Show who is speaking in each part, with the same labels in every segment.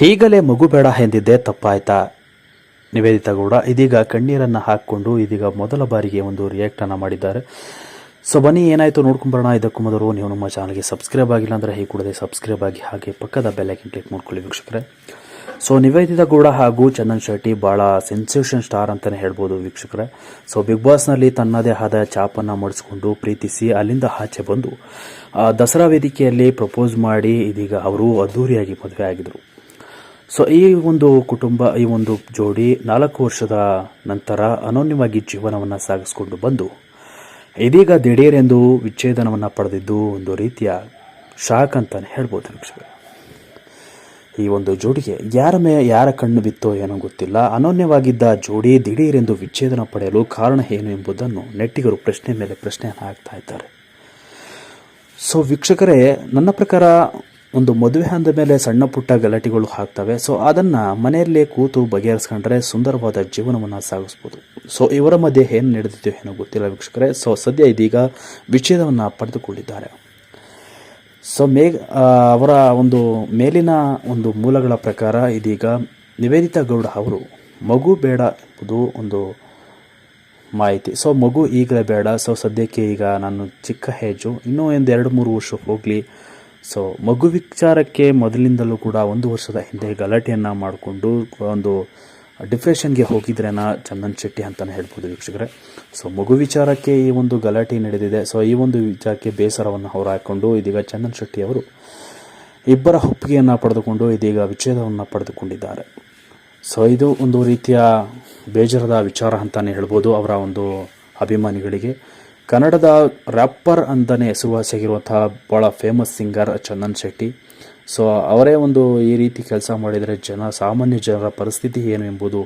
Speaker 1: ಹೀಗಲೇ ಮಗು ಬೇಡ ಎಂದಿದ್ದೆ ತಪ್ಪಾಯ್ತಾ? ನಿವೇದಿತಾ ಗೌಡ, ಇದೀಗ ಕಣ್ಣೀರನ್ನು ಹಾಕ್ಕೊಂಡು ಇದೀಗ ಮೊದಲ ಬಾರಿಗೆ ಒಂದು ರಿಯಾಕ್ಟನ್ನು ಮಾಡಿದ್ದಾರೆ. ಸೊ ಬನ್ನಿ, ಏನಾಯಿತು ನೋಡ್ಕೊಂಬರೋಣ. ಇದಕ್ಕೂ ಮೊದಲು ನೀವು ನಮ್ಮ ಚಾನಲ್ಗೆ ಸಬ್ಸ್ಕ್ರೈಬ್ ಆಗಿಲ್ಲ ಅಂದರೆ ಹೀಗೆ ಕೂಡದೆ ಸಬ್ಸ್ಕ್ರೈಬ್ ಆಗಿ ಹಾಗೆ ಪಕ್ಕದ ಬೆಲ್ಲೈಕನ್ ಕ್ಲಿಕ್ ಮಾಡ್ಕೊಳ್ಳಿ ವೀಕ್ಷಕರೇ. ಸೊ ನಿವೇದಿತಾ ಗೌಡ ಹಾಗೂ ಚಂದನ್ ಶೆಟ್ಟಿ ಭಾಳ ಸೆನ್ಸೇಷನ್ ಸ್ಟಾರ್ ಅಂತಲೇ ಹೇಳ್ಬೋದು ವೀಕ್ಷಕರೇ. ಸೊ ಬಿಗ್ ಬಾಸ್ನಲ್ಲಿ ತನ್ನದೇ ಆದ ಚಾಪನ್ನು ಮಾಡಿಸ್ಕೊಂಡು ಪ್ರೀತಿಸಿ ಅಲ್ಲಿಂದ ಆಚೆ ಬಂದು ದಸರಾ ವೇದಿಕೆಯಲ್ಲಿ ಪ್ರಪೋಸ್ ಮಾಡಿ ಇದೀಗ ಅವರು ಅದ್ದೂರಿಯಾಗಿ ಮದುವೆ ಆಗಿದ್ರು. ಸೊ ಈ ಒಂದು ಕುಟುಂಬ, ಈ ಒಂದು ಜೋಡಿ ನಾಲ್ಕು ವರ್ಷದ ನಂತರ ಅನೋನ್ಯವಾಗಿ ಜೀವನವನ್ನು ಸಾಗಿಸ್ಕೊಂಡು ಬಂದು, ಇದೀಗ ದಿಢೀರೆಂದು ವಿಚ್ಛೇದನವನ್ನು ಪಡೆದಿದ್ದು ಒಂದು ರೀತಿಯ ಶಾಕ್ ಅಂತಲೇ ಹೇಳ್ಬೋದು ವೀಕ್ಷಕರೇ ಈ ಒಂದು ಜೋಡಿಗೆ ಯಾರ ಮೇ, ಯಾರ ಕಣ್ಣು ಬಿತ್ತೋ ಏನೋ ಗೊತ್ತಿಲ್ಲ. ಅನೋನ್ಯವಾಗಿದ್ದ ಜೋಡಿ ದಿಢೀರೆಂದು ವಿಚ್ಛೇದನ ಪಡೆಯಲು ಕಾರಣ ಏನು ಎಂಬುದನ್ನು ನೆಟ್ಟಿಗರು ಪ್ರಶ್ನೆ ಮೇಲೆ ಪ್ರಶ್ನೆಯನ್ನು ಹಾಕ್ತಾ ಇದ್ದಾರೆ. ಸೊ ವೀಕ್ಷಕರೇ, ನನ್ನ ಪ್ರಕಾರ ಒಂದು ಮದುವೆ ಅಂದ ಮೇಲೆ ಸಣ್ಣ ಪುಟ್ಟ ಗಲಾಟೆಗಳು ಆಗ್ತವೆ. ಸೊ ಅದನ್ನು ಮನೆಯಲ್ಲೇ ಕೂತು ಬಗೆಹರಿಸ್ಕೊಂಡ್ರೆ ಸುಂದರವಾದ ಜೀವನವನ್ನು ಸಾಗಿಸ್ಬೋದು. ಸೊ ಇವರ ಮಧ್ಯೆ ಏನು ನಡೆದಿದೆಯೋ ಏನೋ ಗೊತ್ತಿಲ್ಲ ವೀಕ್ಷಕರೇ. ಸೊ ಸದ್ಯ ಇದೀಗ ವಿಚ್ಛೇದವನ್ನು ಪಡೆದುಕೊಂಡಿದ್ದಾರೆ. ಸೊ ಮೇ ಅವರ ಒಂದು ಮೇಲಿನ ಒಂದು ಮೂಲಗಳ ಪ್ರಕಾರ ಇದೀಗ ನಿವೇದಿತಾ ಗೌಡ ಅವರು ಮಗು ಬೇಡ ಎಂಬುದು ಒಂದು ಮಾಹಿತಿ. ಸೊ ಮಗು ಈಗಲೇ ಬೇಡ. ಸೊ ಸದ್ಯಕ್ಕೆ ಈಗ ನಾನು ಚಿಕ್ಕ ಏಜು. ಇನ್ನೂ ಒಂದು ಎರಡು ಮೂರು ವರ್ಷ ಹೋಗಲಿ. ಸೊ ಮಗು ವಿಚಾರಕ್ಕೆ ಮೊದಲಿಂದಲೂ ಕೂಡ ಒಂದು ವರ್ಷದ ಹಿಂದೆ ಗಲಾಟೆಯನ್ನು ಮಾಡಿಕೊಂಡು ಒಂದು ಡಿಪ್ರೆಷನ್ಗೆ ಹೋಗಿದ್ರೇನ ಚಂದನ್ ಶೆಟ್ಟಿ ಅಂತಲೇ ಹೇಳ್ಬೋದು ವೀಕ್ಷಕರೇ. ಸೊ ಮಗು ವಿಚಾರಕ್ಕೆ ಈ ಒಂದು ಗಲಾಟೆ ನಡೆದಿದೆ. ಸೊ ಈ ಒಂದು ವಿಚಾರಕ್ಕೆ ಬೇಸರವನ್ನು ಅವರು ಹಾಕ್ಕೊಂಡು ಇದೀಗ ಚಂದನ್ ಶೆಟ್ಟಿ ಅವರು ಇಬ್ಬರ ಒಪ್ಪಿಗೆಯನ್ನು ಪಡೆದುಕೊಂಡು ಇದೀಗ ವಿಚ್ಛೇದವನ್ನು ಪಡೆದುಕೊಂಡಿದ್ದಾರೆ. ಸೊ ಇದು ಒಂದು ರೀತಿಯ ಬೇಜಾರದ ವಿಚಾರ ಅಂತಲೇ ಹೇಳ್ಬೋದು ಅವರ ಒಂದು ಅಭಿಮಾನಿಗಳಿಗೆ. ಕನ್ನಡದ ರ್ಯಾಪರ್ ಅಂತಲೇ ಹೆಸರುವಾಸಿಯಾಗಿರುವಂತಹ ಭಾಳ famous singer Chandan Shetty. So ಅವರೇ ಒಂದು ಈ ರೀತಿ ಕೆಲಸ ಮಾಡಿದರೆ ಜನ, ಸಾಮಾನ್ಯ ಜನರ ಪರಿಸ್ಥಿತಿ ಏನು ಎಂಬುದು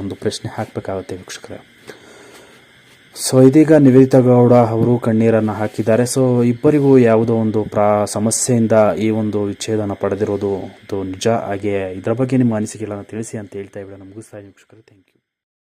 Speaker 1: ಒಂದು ಪ್ರಶ್ನೆ ಹಾಕಬೇಕಾಗುತ್ತೆ ವೀಕ್ಷಕರೇ. ಸೊ ಇದೀಗ ನಿವೇದಿತಾ ಗೌಡ ಅವರು ಕಣ್ಣೀರನ್ನು ಹಾಕಿದ್ದಾರೆ. ಸೊ ಇಬ್ಬರಿಗೂ ಯಾವುದೋ ಒಂದು ಪ್ರಾ, ಸಮಸ್ಯೆಯಿಂದ ಈ ಒಂದು ವಿಚ್ಛೇದನ ಪಡೆದಿರೋದು ಒಂದು ನಿಜ. ಹಾಗೆ ಇದರ ಬಗ್ಗೆ ನಿಮ್ಮ ಅನಿಸಿಕೆಗಳನ್ನು ತಿಳಿಸಿ ಅಂತ ಹೇಳ್ತಾ ಇവിടെ ಮುಗಿಸ್ತಾ ಇದ್ದೀನಿ ವೀಕ್ಷಕರು. Thank you